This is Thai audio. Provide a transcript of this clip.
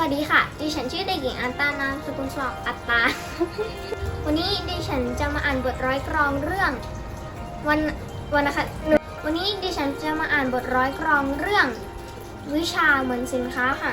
สวัสดีค่ะ ดิฉันชื่อเด็กหญิงอันตานามสกุลสอบอัตตา วันนี้ดิฉันจะมาอ่านบทร้อยกรองเรื่อง วันวันนะคะวันนี้ดิฉันจะมาอ่านบทร้อยกรองเรื่อง วิชาเหมือนสินค้าค่ะ